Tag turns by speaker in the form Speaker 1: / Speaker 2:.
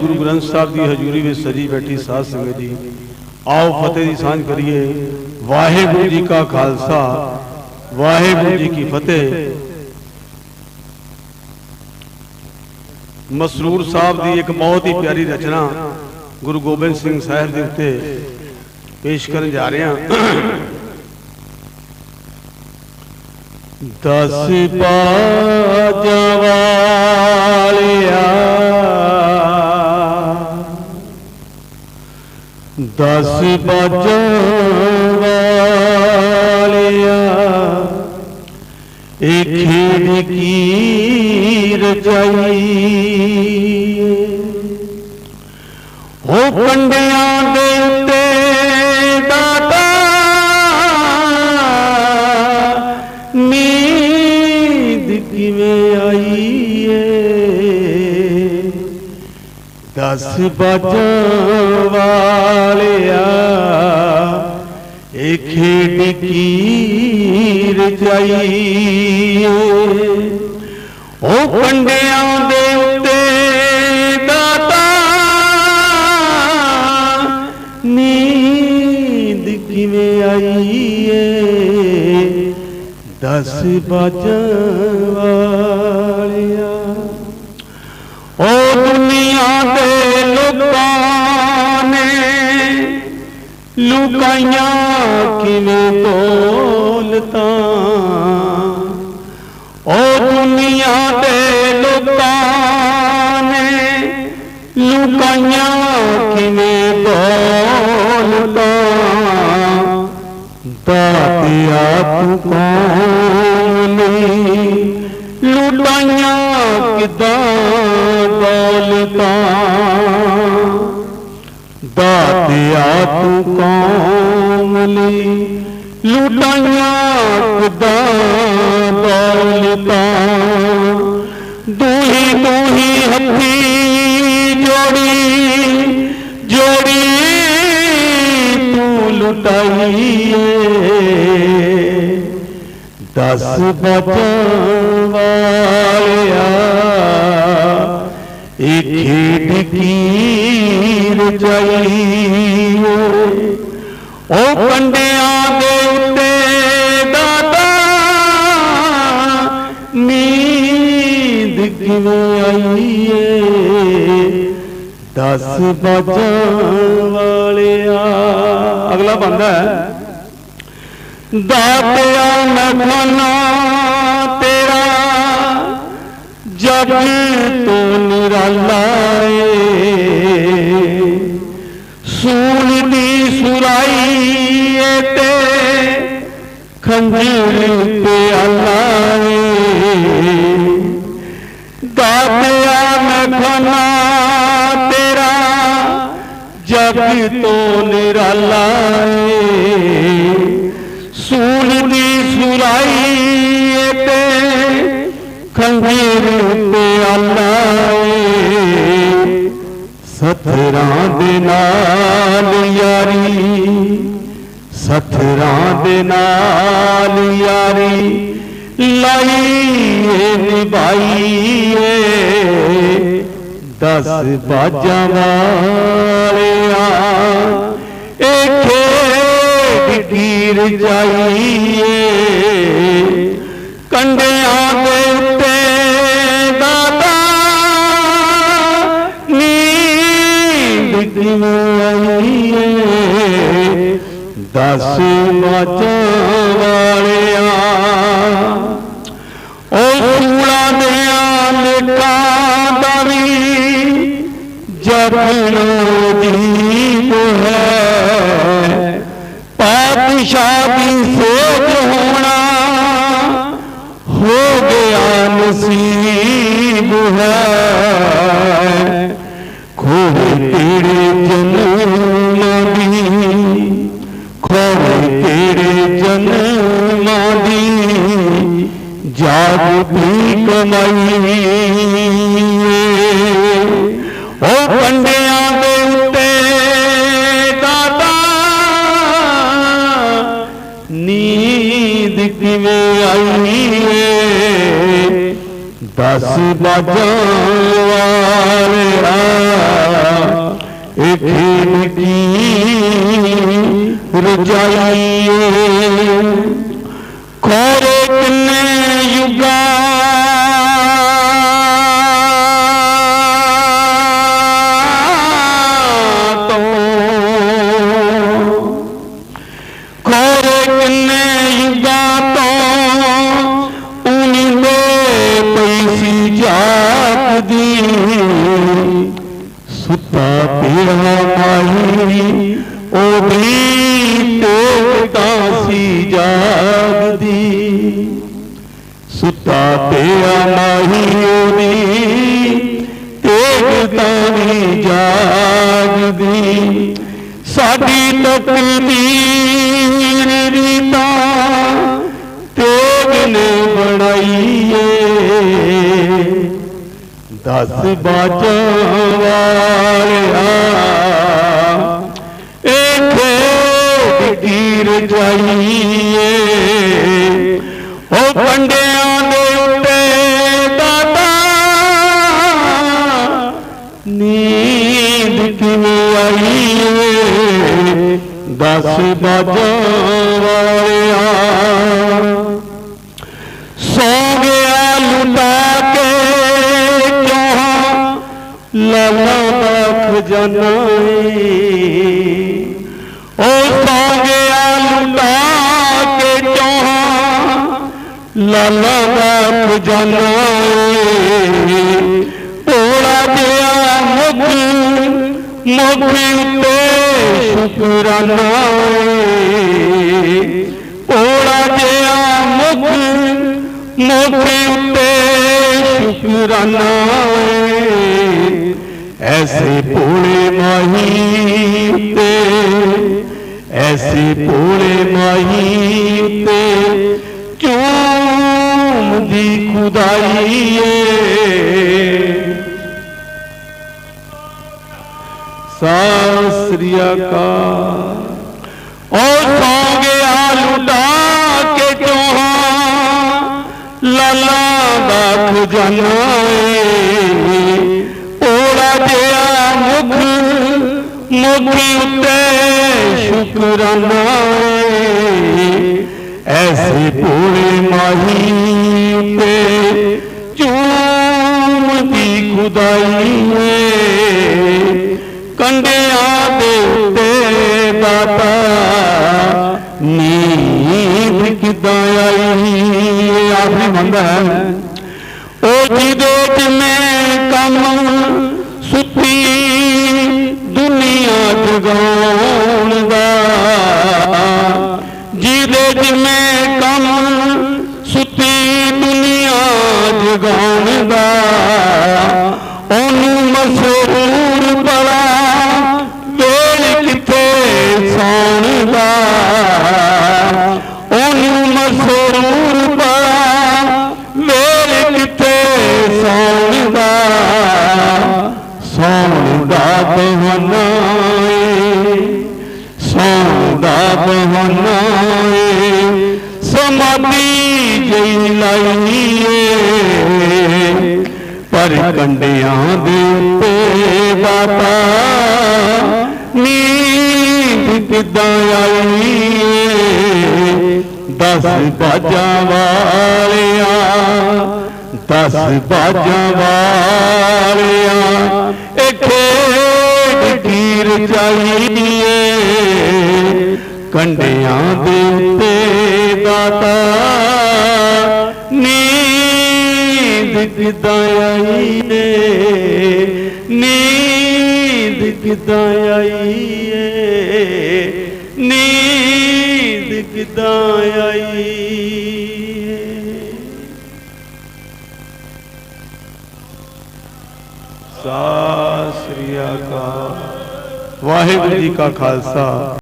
Speaker 1: ਗੁਰੂ ਗ੍ਰੰਥ ਸਾਹਿਬ ਦੀ ਹਜ਼ੂਰੀ ਵਿੱਚ ਸਜੀ ਬੈਠੀ ਸਾਧ ਸੰਗਤ ਜੀ, ਆਓ ਫਤਿਹ ਦੀ ਸਾਂਝ ਕਰੀਏ। ਵਾਹਿਗੁਰੂ ਜੀ ਕਾ ਖਾਲਸਾ, ਵਾਹਿਗੁਰੂ ਜੀ ਕੀ ਫਤਿਹ। ਮਸਰੂਰ ਸਾਹਿਬ ਦੀ ਇੱਕ ਬਹੁਤ ਹੀ ਪਿਆਰੀ ਰਚਨਾ ਗੁਰੂ ਗੋਬਿੰਦ ਸਿੰਘ ਸਾਹਿਬ ਦੇ ਉੱਤੇ ਪੇਸ਼ ਕਰਨ ਜਾ ਰਹੇ ਹਾਂ। ਦਸ ਬਾਜਾਂ ਵਾਲਿਆ ਦਸ ਬਾਜਾਂ ਵਾਲਿਆ ਇਹ ਖੇਡ ਕੀ ਰਚਾਈ ਹੋ ਕੰਡਿਆਂ ਦੇ ਉੱਤੇ ਦਾਤਾ, ਨੀਂਦ ਕਿਵੇਂ ਆਈ ਏ? ਦਸ ਬਾਜਾਂ ਵਾਲਿਆ। ਇਹ ਖੇਡ ਕੀ ਰਜਾਈ ਉਹ ਕੰਡਿਆਂ ਦੇ ਉੱਤੇ ਦਾਤਾ। ਨੀਂਦ ਕਿਵੇਂ ਆਈ ਏ ਦਸ ਬਾਜਾਂ ਵਾਲਿਆ। ਲੁਕਾਈਆਂ ਕਿਵੇਂ ਤੋਲਤਾ ਉਹ ਦੁਨੀਆ ਦੇ ਲੋਕਾਂ ਨੇ ਲੁਕਾਈਆਂ ਕਿਵੇਂ ਤੋਲਤਾ ਦਾਤਿਆ ਤੂੰ ਕੌਣ ਲੁਟਾਈਆਂ ਕਿਦਾਂ ਦੌਲਤਾਂ ਦਾਤਿਆ ਤੂੰ ਕੌਣ ਲੁਟਾਈਆਂ ਕਿਦਾਂ ਦੌਲਤਾਂ ਦੋਹੀ ਦੋਹੀ ਹੱਥੀ ਜੋੜੀ ਜੋੜੀ ਤੂੰ ਲੁਟਾਈ ਏ ਦਸ ਬਚਨ ਵਾਲਿਆ ਇਹ ਖੇਡ ਕੀ ਰਚਾਈ ਏ ਉਹ ਕੰਡਿਆਂ ਦੇ ਉੱਤੇ ਦਾਤਾ, ਨੀਂਦ ਕਿਵੇਂ ਆਈ ਏ ਦਸ ਬਚਨ ਵਾਲਿਆ। ਅਗਲਾ ਬੰਦਾ ਹੈ। ਦਾਤਿਆ ਨਖਨਾ ਜਗ ਤੋਂ ਨਿਰਾਲਾ ਏ ਸੂਲ ਦੀ ਸੁਰਾਈ ਏ ਤੇ ਖੰਜਰ ਤੇ ਆਲਾ ਏ ਦਾਤਿਆ ਨਖਨਾ ਤੇਰਾ ਜਗ ਤੋਂ ਨਿਰਾਲਾ ਏ ਸੂਲ ਦੀ ਸੁਰਾਈ ਤੇ ਖੰਜਰ ਤੇ ਆਲਾਏ। ਸਥਰਾਂ ਦੇ ਨਾਲ ਯਾਰੀ, ਸਥਰਾਂ ਦੇ ਨਾਲ ਯਾਰੀ ਲਾਈ ਏ ਨਿਭਾਈ ਦਸ ਬਾਜਾਂ ਵਾਲਿਆ ਇਹ ਖੇਡ ਕੀ ਰਜਾਈਏ ਬਾਜਾਂ ਵਾਲਿਆ ਉਹ ਸੂਲਾ ਦੇ ਆਲਕਾਂ ਦਾ ਵੀ ਜਗਣੋ ਦਸ ਬਾਜਾਂ ਇਥੇ ਨਕੀ ਰਜਾਈਏ ਉਹਦੀ ਟੋਕਾ ਸੀ ਜਾਗਦੀ। ਸੁੱਤਾ ਪਿਆ ਮਾਈ ਉਹਦੀ ਟੋਕਾ ਵੀ ਜਾਗਦੀ। ਸਾਡੀ ਤਕਦੀਰ ਦੀ ਤਾਂ ਤੇਗ ਨੇ ਬਣਾਈ ਏ ਦਸ ਬਾਜਾਂ ਵਾਲਿਆ ਖੇਡ ਗੀਰ ਜਾਈਏ ਉਹ ਕੰਡਿਆਂ ਦੇ ਉੱਤੇ ਦਾਤਾ ਨੀਂਦ ਕਿਵੇਂ ਆਈ ਏ ਦਸ ਬਾਜਾਂ ਵਾਲਿਆ ਸੌ ਗਿਆ ਲੁਟਾ ਕੇ ਕਿਉਂ ਲਾਲਾ ਦਾ ਖਜ਼ਾਨਾ ਗਿਆ ਲੁਟਾ ਕੇ ਕਿਉਂ ਲਾਲਾ ਦਾ ਖਜ਼ਾਨਾ ਏ ਭੋਲਾ ਜਿਹਾ ਮੁਖ ਮੁਖ ਉੱਤੇ ਸ਼ੁਕਰਾਨਾ ਏ। ਭੋਲਾ ਮੁਖ ਮੁਖ ਉੱਤੇ ਸ਼ੁਕਰਾਨਾ ਐਸੇ ਭੋਲੇ ਮਾਹੀ ਉੱਤੇ ਐਸੇ ਭੋਲੇ ਮਾਹੀ ਉੱਤੇ ਚੂਮਦੀ ਖੁਦਾਈ ਏ ਸਤਿ ਸ੍ਰੀ ਅਕਾਲ ਸੌ ਗਿਆ ਲੁਟਾ ਕੇ ਚੋਹਾਂ ਲਾਲਾ ਦਾ ਖਜ਼ਾਨਾ ਏ ਓੜਾ ਜਿਹਾ ਮੁਖ ਮੁਖ ਉੱਤੇ ਸ਼ੁਕਰਾਨਾ ਏ ਐਸੇ ਭੋਲੇ ਮਾਹੀ ਉੱਤੇ ਚੂਮਦੀ ਖੁਦਾਈ ਏ। ਕੰਡਿਆਂ ਦੇ ਉੱਤੇ ਦਾਤਾ ਨੀਂਦ ਕਿਦਾਂ ਆਈ ਆਖਰੀ ਮੰਦਾ ਹੈ। ਉਹ ਜਿਹਦੇ ਚ ਉਹਨੂੰ ਮਸਰੂਰ ਬੜਾ ਵੇਲ ਕਿੱਥੇ ਸੌਣ ਦਾ ਸੌਣ ਦਾ ਬਹਾਨਾ ਏ ਸੌਣ ਦਾ ਸਮਾਧੀ ਜਈ ਲਾਈ ਪਰ ਕੰਡਿਆਂ ਦੇ ਉੱਤੇ ਦਾਤਾ ਨੀਂਦ ਕਿੱਦਾਂ ਆਈ ਦਸ ਬਾਜਾਂ ਵਾਲਿਆ, ਦਸ ਬਾਜਾਂ ਵਾਲਿਆ ਇੱਕ ਖੇਡ ਗੀਰ ਚਾਹੀਏ, ਕੰਡਿਆਂ ਦੇ ਉੱਤੇ ਦਾਤਾ, ਨੀਂਦ ਕਿੱਦਾਂ ਆਈ ਏ, ਨੀਂਦ ਕਿੱਦਾਂ ਆਈ ਏ ਨੀਂਦ ਕਿੱਦਾਂ ਆਈ? ਸ੍ਰੀ ਅਕਾਲ। ਵਾਹਿਗੁਰੂ ਜੀ ਕਾ ਖਾਲਸਾ।